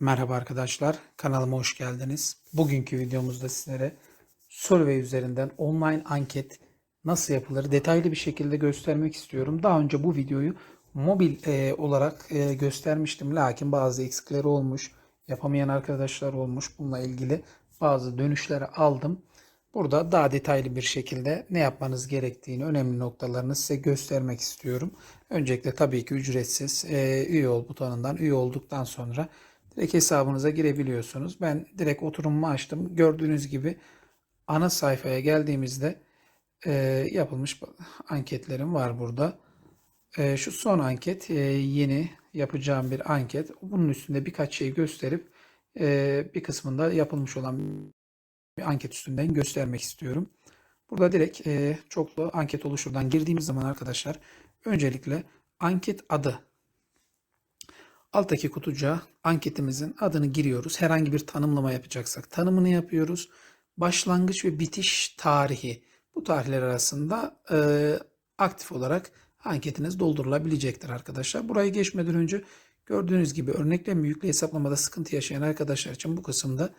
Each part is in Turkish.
Merhaba arkadaşlar, kanalıma hoş geldiniz. Bugünkü videomuzda sizlere Survey üzerinden online anket nasıl yapılır detaylı bir şekilde göstermek istiyorum. Daha önce bu videoyu mobil e, olarak e, göstermiştim. Lakin bazı eksikleri olmuş, yapamayan arkadaşlar olmuş. Bununla ilgili bazı dönüşleri aldım. Burada daha detaylı bir şekilde ne yapmanız gerektiğini, önemli noktalarını size göstermek istiyorum. Öncelikle tabii ki ücretsiz e, üye ol butonundan üye olduktan sonra direkt hesabınıza girebiliyorsunuz. Ben direkt oturumumu açtım. Gördüğünüz gibi ana sayfaya geldiğimizde e, yapılmış anketlerim var burada. E, şu son anket e, yeni yapacağım bir anket. Bunun üstünde birkaç şey gösterip e, bir kısmında yapılmış olan bir anket üstünden göstermek istiyorum. Burada direkt e, çoklu anket oluşturdan girdiğimiz zaman arkadaşlar öncelikle anket adı alttaki kutucuğa anketimizin adını giriyoruz. Herhangi bir tanımlama yapacaksak tanımını yapıyoruz. Başlangıç ve bitiş tarihi bu tarihler arasında e, aktif olarak anketiniz doldurulabilecektir arkadaşlar. Burayı geçmeden önce gördüğünüz gibi örneklem yüklü hesaplamada sıkıntı yaşayan arkadaşlar için bu kısımda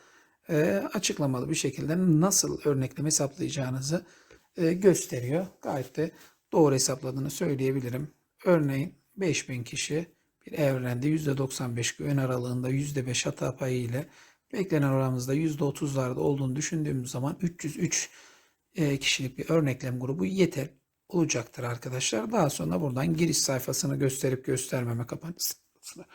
e, açıklamalı bir şekilde nasıl örneklem hesaplayacağınızı e, gösteriyor. Gayet de doğru hesapladığını söyleyebilirim. Örneğin 5000 kişi bir evrende %95 güven aralığında %5 hata payı ile beklenen oranımızda %30'larda olduğunu düşündüğümüz zaman 303 e, kişilik bir örneklem grubu yeter olacaktır arkadaşlar. Daha sonra buradan giriş sayfasını gösterip göstermeme kapanmasını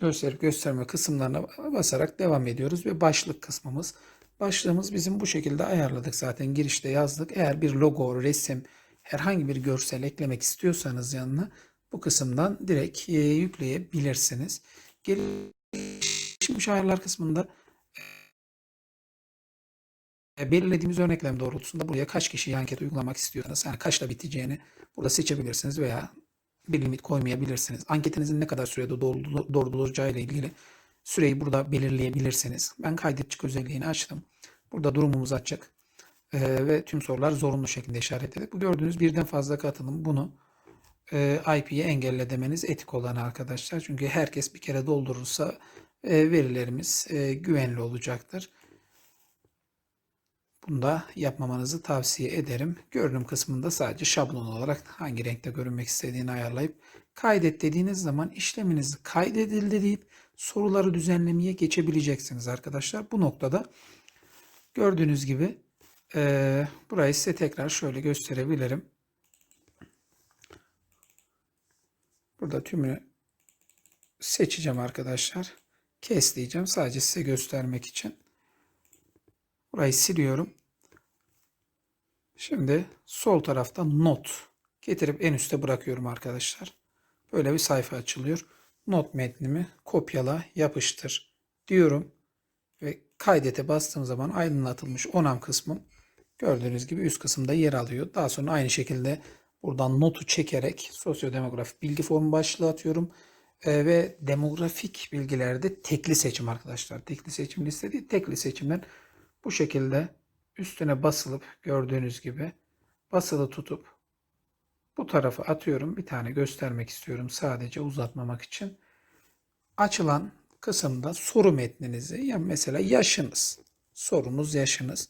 gösterip gösterme kısımlarına basarak devam ediyoruz ve başlık kısmımız. Başlığımız bizim bu şekilde ayarladık zaten girişte yazdık. Eğer bir logo, resim, herhangi bir görsel eklemek istiyorsanız yanına bu kısımdan direkt e, yükleyebilirsiniz. Gelişmiş ayarlar kısmında e, belirlediğimiz örneklem doğrultusunda buraya kaç kişi anket uygulamak istiyorsanız yani kaçta biteceğini burada seçebilirsiniz veya bir limit koymayabilirsiniz. Anketinizin ne kadar sürede doldurulacağı ile ilgili süreyi burada belirleyebilirsiniz. Ben kaydet çık özelliğini açtım. Burada durumumuz açık. Ee, ve tüm sorular zorunlu şekilde işaretledik. Bu gördüğünüz birden fazla katılım bunu IP'yi engelle demeniz etik olan arkadaşlar. Çünkü herkes bir kere doldurursa e, verilerimiz e, güvenli olacaktır. Bunu da yapmamanızı tavsiye ederim. Görünüm kısmında sadece şablon olarak hangi renkte görünmek istediğini ayarlayıp kaydet dediğiniz zaman işleminiz kaydedildi deyip soruları düzenlemeye geçebileceksiniz arkadaşlar. Bu noktada gördüğünüz gibi e, burayı size tekrar şöyle gösterebilirim. Burada tümünü seçeceğim arkadaşlar. Kes diyeceğim sadece size göstermek için. Burayı siliyorum. Şimdi sol tarafta not getirip en üste bırakıyorum arkadaşlar. Böyle bir sayfa açılıyor. Not metnimi kopyala, yapıştır diyorum. Ve kaydete bastığım zaman aydınlatılmış onam kısmım gördüğünüz gibi üst kısımda yer alıyor. Daha sonra aynı şekilde buradan notu çekerek sosyodemografik bilgi formu başlığı atıyorum. Ee, ve demografik bilgilerde tekli seçim arkadaşlar. Tekli seçim liste değil, tekli seçimden bu şekilde üstüne basılıp gördüğünüz gibi basılı tutup bu tarafa atıyorum. Bir tane göstermek istiyorum sadece uzatmamak için. Açılan kısımda soru metninizi ya mesela yaşınız. Sorunuz yaşınız.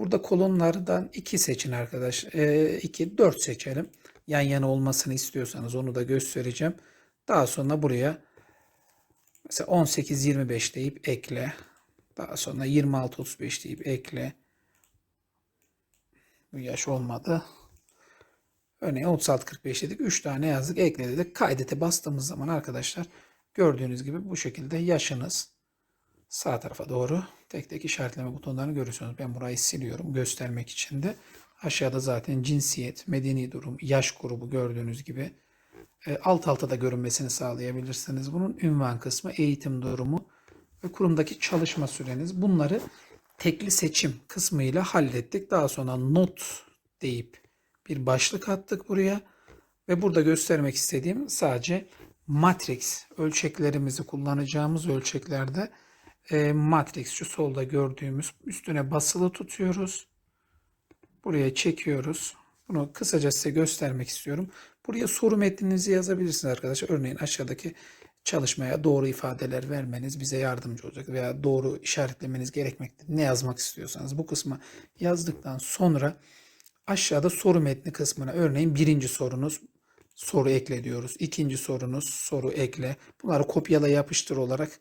Burada kolonlardan iki seçin arkadaş. 2 e, 4 seçelim. Yan yana olmasını istiyorsanız onu da göstereceğim. Daha sonra buraya mesela 18 25 deyip ekle. Daha sonra 26-35 deyip ekle. Bu yaş olmadı. Örneğin 36-45 dedik. 3 tane yazdık. Ekle dedik. Kaydete bastığımız zaman arkadaşlar gördüğünüz gibi bu şekilde yaşınız sağ tarafa doğru tek tek işaretleme butonlarını görüyorsunuz. Ben burayı siliyorum göstermek için de. Aşağıda zaten cinsiyet, medeni durum, yaş grubu gördüğünüz gibi e, alt alta da görünmesini sağlayabilirsiniz. Bunun ünvan kısmı, eğitim durumu, ve kurumdaki çalışma süreniz. Bunları tekli seçim kısmıyla hallettik. Daha sonra not deyip bir başlık attık buraya. Ve burada göstermek istediğim sadece matrix ölçeklerimizi kullanacağımız ölçeklerde e, matrix şu solda gördüğümüz üstüne basılı tutuyoruz. Buraya çekiyoruz. Bunu kısaca size göstermek istiyorum. Buraya soru metninizi yazabilirsiniz arkadaşlar. Örneğin aşağıdaki çalışmaya doğru ifadeler vermeniz bize yardımcı olacak veya doğru işaretlemeniz gerekmektedir. Ne yazmak istiyorsanız bu kısma yazdıktan sonra aşağıda soru metni kısmına örneğin birinci sorunuz soru ekle diyoruz. İkinci sorunuz soru ekle. Bunları kopyala yapıştır olarak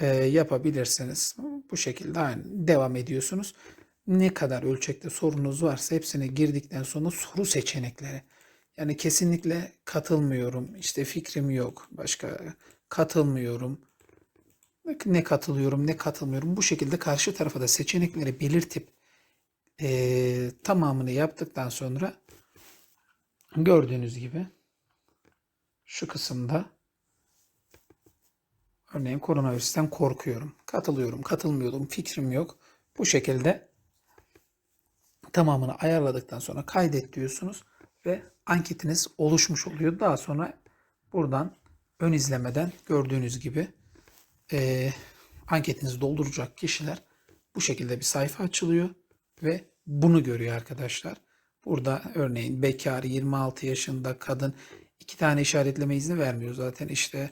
e, yapabilirsiniz. Bu şekilde aynı devam ediyorsunuz. Ne kadar ölçekte sorunuz varsa hepsine girdikten sonra soru seçenekleri. Yani kesinlikle katılmıyorum, işte fikrim yok, başka katılmıyorum, ne katılıyorum, ne katılmıyorum. Bu şekilde karşı tarafa da seçenekleri belirtip e, tamamını yaptıktan sonra gördüğünüz gibi şu kısımda örneğin koronavirüsten korkuyorum, katılıyorum, katılmıyorum, fikrim yok. Bu şekilde tamamını ayarladıktan sonra kaydet diyorsunuz ve anketiniz oluşmuş oluyor. Daha sonra buradan ön izlemeden gördüğünüz gibi eee anketinizi dolduracak kişiler bu şekilde bir sayfa açılıyor ve bunu görüyor arkadaşlar. Burada örneğin bekar 26 yaşında kadın iki tane işaretleme izni vermiyor zaten işte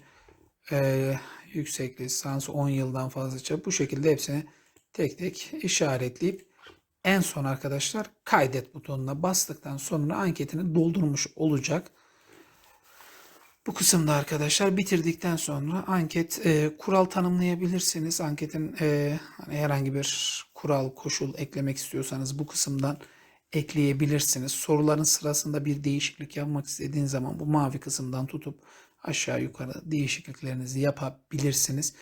eee, yüksek lisans 10 yıldan fazlaca bu şekilde hepsini tek tek işaretleyip en son arkadaşlar kaydet butonuna bastıktan sonra anketini doldurmuş olacak. Bu kısımda arkadaşlar bitirdikten sonra anket e, kural tanımlayabilirsiniz. Anketin e, hani herhangi bir kural, koşul eklemek istiyorsanız bu kısımdan ekleyebilirsiniz. Soruların sırasında bir değişiklik yapmak istediğiniz zaman bu mavi kısımdan tutup aşağı yukarı değişikliklerinizi yapabilirsiniz.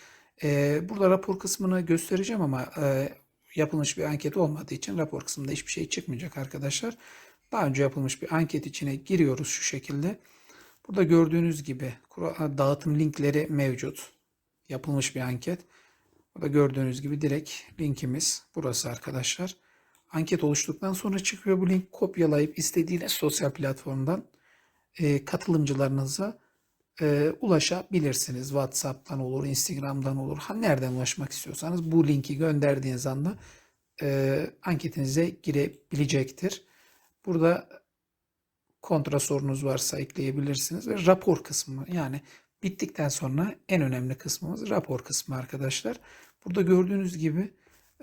E, burada rapor kısmını göstereceğim ama e, yapılmış bir anket olmadığı için rapor kısmında hiçbir şey çıkmayacak arkadaşlar. Daha önce yapılmış bir anket içine giriyoruz şu şekilde. Burada gördüğünüz gibi kura- dağıtım linkleri mevcut. Yapılmış bir anket. Burada gördüğünüz gibi direkt linkimiz burası arkadaşlar. Anket oluştuktan sonra çıkıyor bu link. Kopyalayıp istediğiniz sosyal platformdan e, katılımcılarınıza e, ulaşabilirsiniz. WhatsApp'tan olur, Instagram'dan olur. Ha, nereden ulaşmak istiyorsanız bu linki gönderdiğiniz anda e, anketinize girebilecektir. Burada kontra sorunuz varsa ekleyebilirsiniz ve rapor kısmı yani bittikten sonra en önemli kısmımız rapor kısmı arkadaşlar. Burada gördüğünüz gibi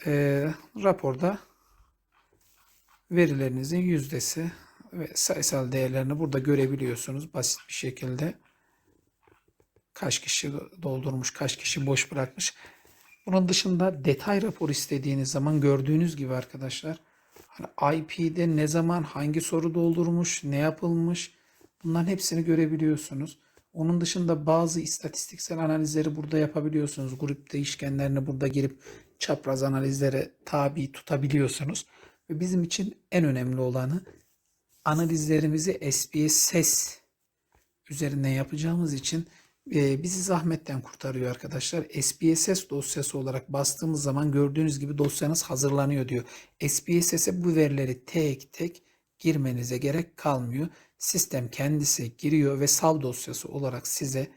e, raporda verilerinizin yüzdesi ve sayısal değerlerini burada görebiliyorsunuz basit bir şekilde. Kaç kişi doldurmuş, kaç kişi boş bırakmış. Bunun dışında detay rapor istediğiniz zaman gördüğünüz gibi arkadaşlar hani IP'de ne zaman hangi soru doldurmuş, ne yapılmış bunların hepsini görebiliyorsunuz. Onun dışında bazı istatistiksel analizleri burada yapabiliyorsunuz. Grup değişkenlerini burada girip çapraz analizlere tabi tutabiliyorsunuz. Ve bizim için en önemli olanı analizlerimizi SPSS üzerinden yapacağımız için e, bizi zahmetten kurtarıyor arkadaşlar. SPSS dosyası olarak bastığımız zaman gördüğünüz gibi dosyanız hazırlanıyor diyor. SPSS'e bu verileri tek tek girmenize gerek kalmıyor. Sistem kendisi giriyor ve sav dosyası olarak size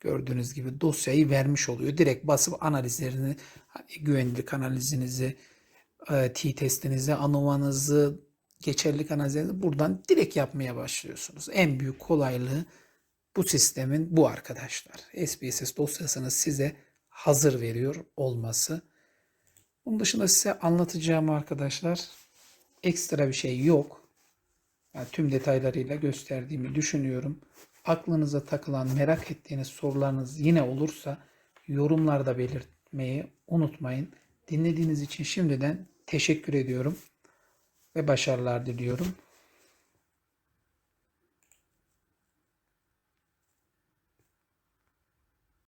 gördüğünüz gibi dosyayı vermiş oluyor. Direkt basıp analizlerini, güvenlik analizinizi, e, t-testinizi, anovanızı, geçerlilik analizlerinizi buradan direkt yapmaya başlıyorsunuz. En büyük kolaylığı bu sistemin bu arkadaşlar. SPSS dosyasını size hazır veriyor olması. Bunun dışında size anlatacağım arkadaşlar ekstra bir şey yok. Yani tüm detaylarıyla gösterdiğimi düşünüyorum. Aklınıza takılan, merak ettiğiniz sorularınız yine olursa yorumlarda belirtmeyi unutmayın. Dinlediğiniz için şimdiden teşekkür ediyorum ve başarılar diliyorum.